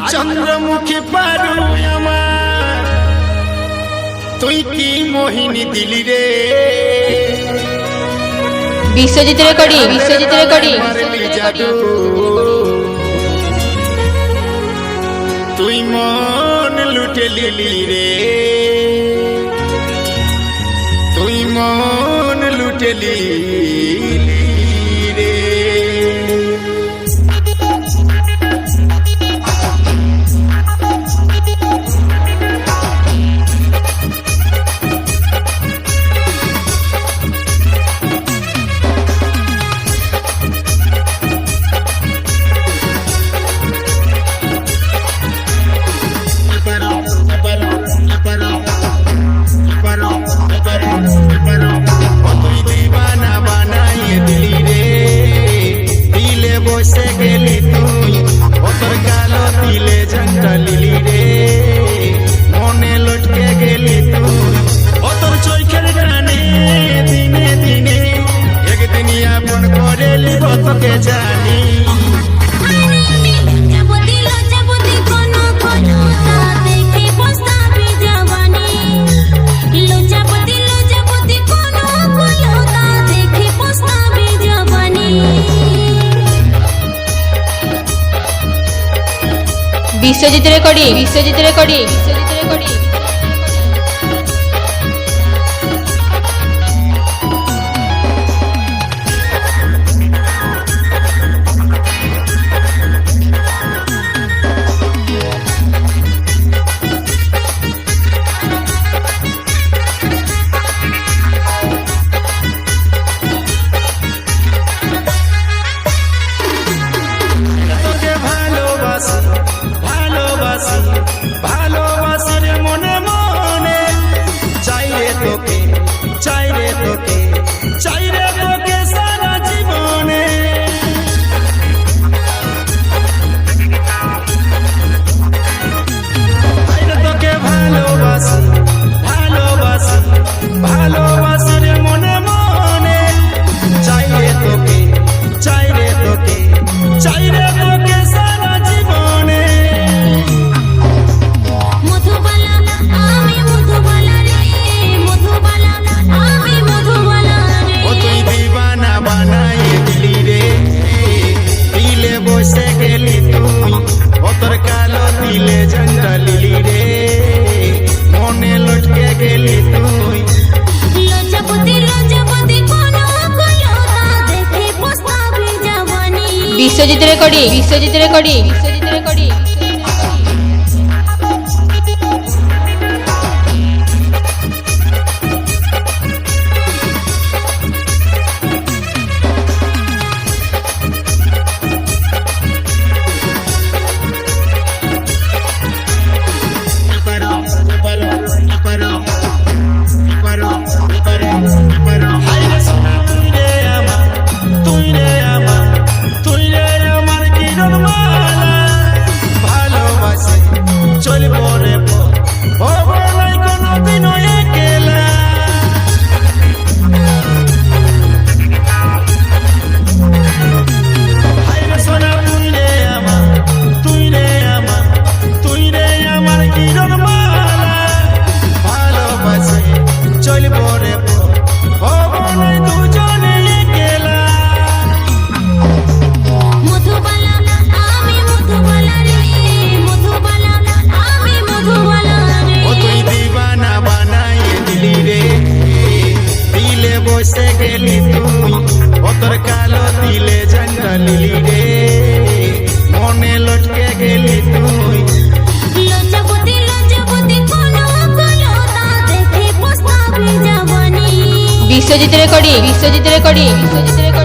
আর চন্দ্রমুখী পারু আমার। তুই কি মোহিনী দিলি রে? Biswajit recording Biswajit recording. তুই মন লুটে লিলি রে। তুই মন লুটে লিলি চলব তোকে জানি। Biswajit recording Biswajit recording Biswajit recording. Biswajit recording Biswajit recording Biswajit ফেসে গেলি তুই ও কালো দিলে জানা লিলি রে মনে লটকে গেলি Biswajit recording Biswajit recording Biswajit recording